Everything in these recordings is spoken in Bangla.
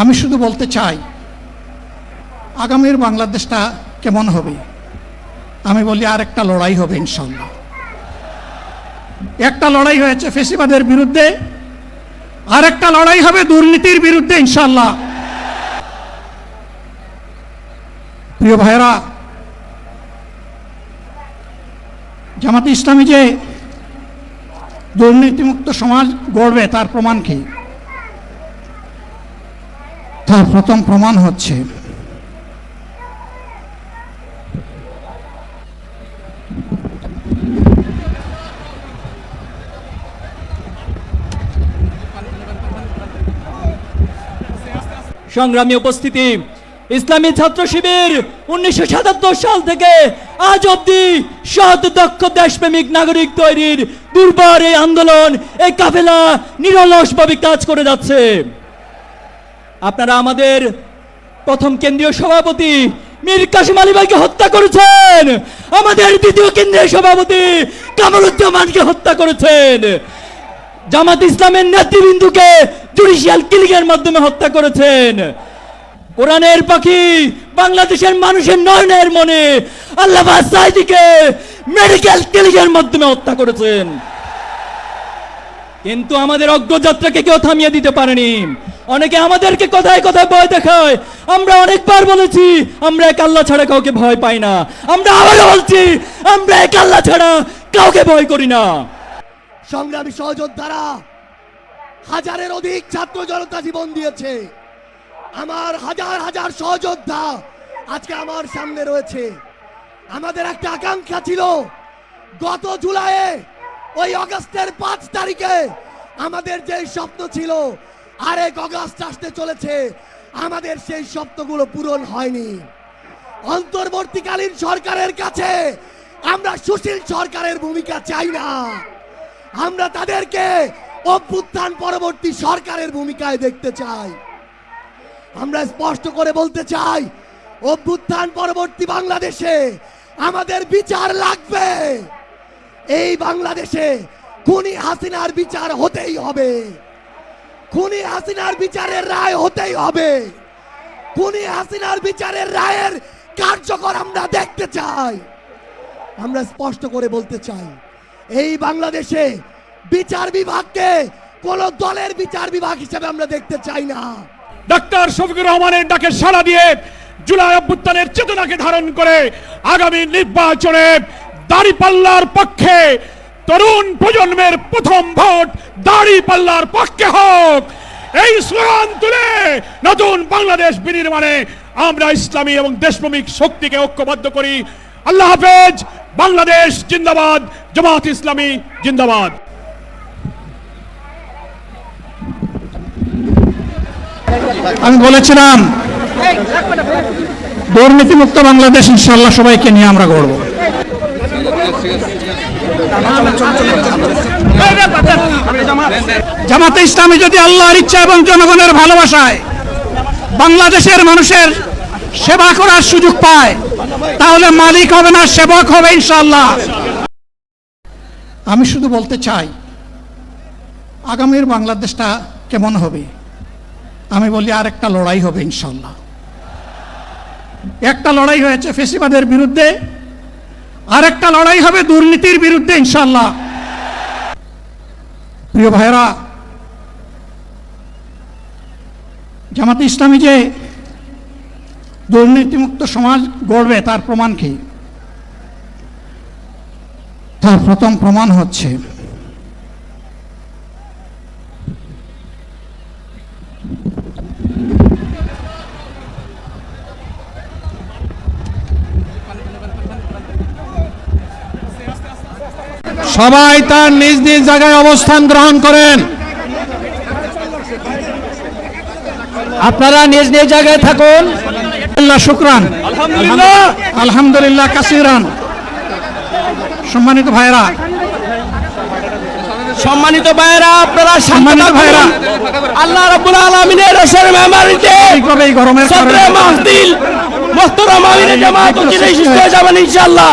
আমি শুধু বলতে চাই, আগামীর বাংলাদেশটা কেমন হবে? আমি বলি আর একটা লড়াই হবে ইনশাল্লাহ একটা লড়াই হয়েছে ফেসিবাদের বিরুদ্ধে আর একটা লড়াই হবে দুর্নীতির বিরুদ্ধে ইনশাল্লাহ প্রিয় ভাইরা জামাতে ইসলামী যে দুর্নীতিমুক্ত সমাজ গড়বে তার প্রমাণ কি? তার প্রথম প্রমাণ হচ্ছে সংগ্রামী উপস্থিতি, ইসলামী ছাত্র শিবির উনিশশো সাতাত্তর সাল থেকে আজ অব্দি সৎ দক্ষ দেশপ্রেমিক নাগরিক তৈরির দুর্বার এই আন্দোলন, এই কাফেলা নিরলসভাবে কাজ করে যাচ্ছে। আপনারা আমাদের প্রথম কেন্দ্রীয় সভাপতি মীর কাসিম আলী ভাইকে হত্যা করেছেন। আমাদের দ্বিতীয় কেন্দ্রীয় সভাপতি কামরুজ্জামানকে হত্যা করেছেন। জামাত ইসলামের নেতৃবৃন্দুকে জুডিশিয়াল কিলিং এর মাধ্যমে হত্যা করেছেন। কোরআনের পাখি বাংলাদেশের মানুষের নয়নের মনে আল্লাহ সাইদিকে মেডিকেল কিলিং এর মাধ্যমে হত্যা করেছেন। কিন্তু আমাদের অগ্রযাত্রাকে কেউ থামিয়ে দিতে পারেনি। অনেকে আমাদেরকে কথায় কথায় ভয় দেখায়। আমরা অনেকবার বলেছি, আমরা এক আল্লাহ ছাড়া কাউকে ভয় পাই না। আমরা আবারও বলছি, আমরা এক আল্লাহ ছাড়া কাউকে ভয় করি না। সংগ্রামী সহযোদ্ধারা, হাজারের অধিক ছাত্র জনতা জীবন দিয়েছে। আমার হাজার হাজার সহযোদ্ধা আজকে আমার সামনে রয়েছে। আমাদের একটা আকাঙ্ক্ষা ছিল। গত জুলাইয়ে, ওই অগস্টের পাঁচ তারিখে আমাদের যে স্বপ্ন ছিল, আরেক অগস্ট আসতে চলেছে। আমাদের সেই স্বপ্নগুলো পূরণ হয়নি। অন্তর্বর্তীকালীন সরকারের কাছে আমরা সুশীল সরকারের ভূমিকা চাই না। আমরা তাদেরকে অভ্যুত্থান পরবর্তী সরকারের ভূমিকায় দেখতে চাই। আমরা স্পষ্ট করে বলতে চাই, অভ্যুত্থান পরবর্তী বাংলাদেশে আমাদের বিচার লাগবে। এই বাংলাদেশে খুনি হাসিনার বিচার হতেই হবে। খুনি হাসিনার বিচারের রায় হতেই হবে। খুনি হাসিনার বিচারের রায়ের কার্যকর আমরা দেখতে চাই। আমরা স্পষ্ট করে বলতে চাই, এই বাংলাদেশে বিচার বিভাগকে কোন দলের বিচার বিভাগ হিসেবে আমরা দেখতে চাই না। ডাক্তার শফিকুর রহমানের ডাকে সাড়া দিয়ে জুলাই অভ্যুত্থানের চেতনাকে ধারণ করে আগামী নির্বাচনে দাড়িপাল্লার পক্ষে তরুণ প্রজন্মের প্রথম ভোট দাড়িপাল্লার পক্ষে হোক। এই স্লোগান তুলে নতুন বাংলাদেশ বিনির্মাণে আমরা ইসলামী এবং দেশপ্রেমিক শক্তিকে ঐক্যবদ্ধ করি। আল্লাহ হাফেজ, বাংলাদেশ জিন্দাবাদ, জামাত ইসলামী জিন্দাবাদ। আমি বলেছিলাম দুর্নীতিমুক্ত বাংলাদেশ ইনশাল্লাহ সবাইকে নিয়ে আমরা গড়ব। জামাতে। ইসলামী যদি আল্লাহর ইচ্ছা এবং জনগণের ভালোবাসায় বাংলাদেশের মানুষের সেবা করার সুযোগ পায় তাহলে মালিক হবে না সেবক হবে ইনশাল্লাহ আমি শুধু বলতে চাই আগামীর বাংলাদেশটা কেমন হবে? আমি বলি আর একটা লড়াই হবে ইনশাল্লাহ একটা লড়াই হয়েছে ফেসিবাদের বিরুদ্ধে আর একটা লড়াই হবে দুর্নীতির বিরুদ্ধে ইনশাল্লাহ প্রিয় ভাইরা জামাতে ইসলামী যে দুর্নীতিমুক্ত সমাজ গড়বে, তার প্রমাণ কি? তার প্রথম প্রমাণ হচ্ছে সবাই তার নিজ নিজ জায়গায় অবস্থান গ্রহণ করেন। আপনারা নিজ নিজ জায়গায় থাকুন। আল্লাহ শুক্রান। আলহামদুলিল্লাহ। কাসিরান। সম্মানিত ভাইরা সম্মানিত ভাইরা আপনারা সম্মানিত ভাইরা আল্লাহ রাব্বুল আলামিনের রসের মেহমানিতে এইভাবে এই গরমের কারণে। মাহদিল মোহতরম আমিনে জামাত উচিত সুস্থ যাবেন ইনশাআল্লাহ।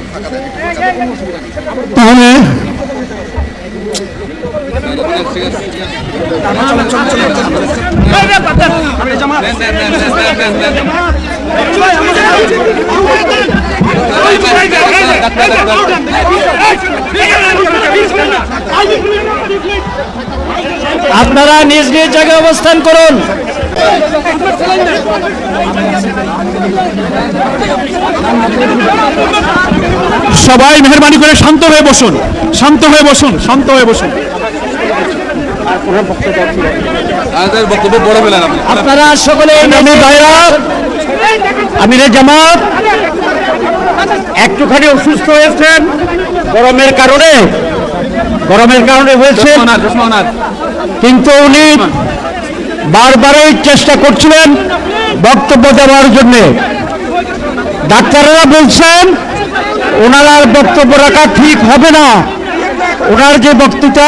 তাহলে আপনারা নিজ নিজ জায়গায় অবস্থান করুন। সবাই মেহরবানি করে শান্ত হয়ে বসুন শান্ত হয়ে বসুন শান্ত হয়ে বসুন। আমাদের বক্তব্য বড় পেলেন আপনি। আপনারা সকলে আমিরে জামাত। একটুখানি অসুস্থ হয়েছেন গরমের কারণে গরমের কারণে হয়েছে কিন্তু উনি বারবারই চেষ্টা করছিলেন বক্তব্য দেওয়ার জন্য। ডাক্তাররা বলছেন, ওনার বক্তব্য রাখা ঠিক হবে না। ওনার যে বক্তৃতা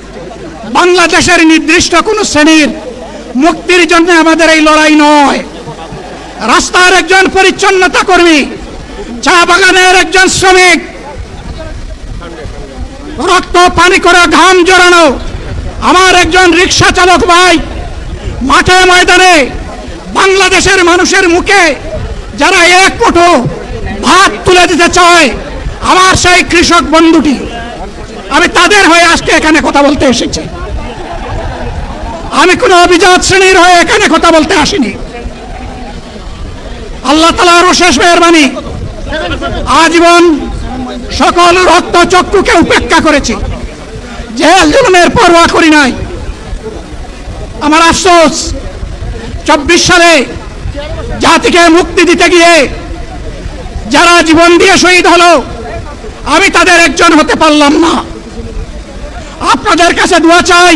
বাংলাদেশের নির্দিষ্ট কোনো শ্রেণির মুক্তির জন্য আমাদের এই লড়াই নয়। রাস্তার একজন পরিচ্ছন্নতা কর্মী, চা বাগানের একজন শ্রমিক, রক্ত, পানি করে ঘাম জড়ানো, আমার একজন রিক্সা চালক ভাই, মাঠে ময়দানে বাংলাদেশের মানুষের মুখে যারা এক মুঠো ভাত তুলে দিতে চায়, আমার সেই কৃষক বন্ধুটি। আমি তাদের হয়ে আজকে এখানে কথা বলতে এসেছি। আমি কোনো অভিজাত শ্রেণির হয়ে এখানে কথা বলতে আসিনি। আল্লাহ তালার শেষ মেহরবানি। আজীবন সকল রক্ত চক্ষুকে উপেক্ষা করেছি। জেল জুলুমের পরোয়া করি নাই। আমার আফসোস, চব্বিশ সালে জাতিকে মুক্তি দিতে গিয়ে যারা জীবন দিয়ে শহীদ হলো, আমি তাদের একজন হতে পারলাম না। আপনাদের কাছে দোয়া চাই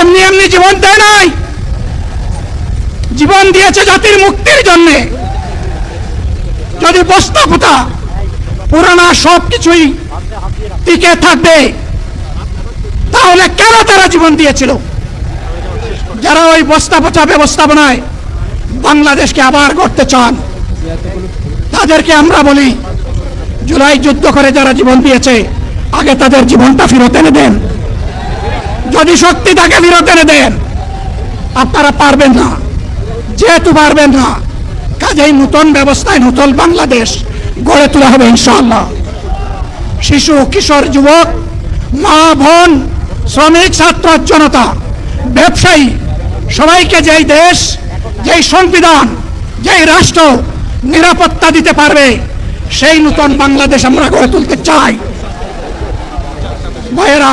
এমনি এমনি জীবন দেয় নাই। জীবন দিয়েছে জাতির মুক্তির জন্যে। যদি বস্তাপোতা পুরানা সব কিছুই টিকে থাকবে, তাহলে কেন তারা জীবন দিয়েছিল? যারা ওই বস্তা পচা ব্যবস্থাপনায় বাংলাদেশকে আবার করতে চান, তাদেরকে আমরা বলি, জুলাই যুদ্ধ করে যারা জীবন দিয়েছে, আগে তাদের জীবনটা ফেরত এনে দেন। যদি শক্তি তাকে ফেরত এনে দেন। আপনারা পারবেন না। যেহেতু পারবেন না, কাজেই নতুন ব্যবস্থায় নতুন বাংলাদেশ গড়ে তোলা হবে ইনশাআল্লাহ। শিশু, কিশোর, যুবক, মা, বোন, শ্রমিক, ছাত্র, জনতা, ব্যবসায়ী, সবাইকে যেই দেশ, যেই সংবিধান, যেই রাষ্ট্র নিরাপত্তা দিতে পারবে, সেই নতুন বাংলাদেশ আমরা গড়ে তুলতে চাই। ভাইয়েরা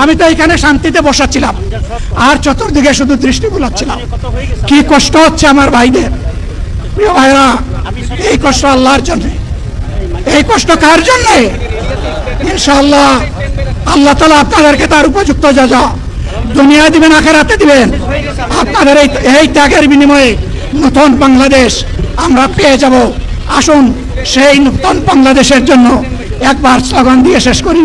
আমি তো এখানে শান্তিতে বসাচ্ছিলাম। আর চতুর্দিকে শুধু দৃষ্টি বুলাচ্ছিলাম। কি কষ্ট হচ্ছে আমার ভাইদের। প্রিয় ভাইরা এই কষ্ট আল্লাহর জন্য। এই কষ্ট কার জন্য? ইনশাআল্লাহ আল্লাহ তালা আপনাদেরকে তার উপযুক্ত যা যা দুনিয়া দিবেন, আখেরাতে দিবেন, আপনাদের এই এই ত্যাগের বিনিময়ে নতুন বাংলাদেশ আমরা পেয়ে যাব। আসুন সেই নতুন বাংলাদেশের জন্য একবার স্লোগান দিয়ে শেষ করি।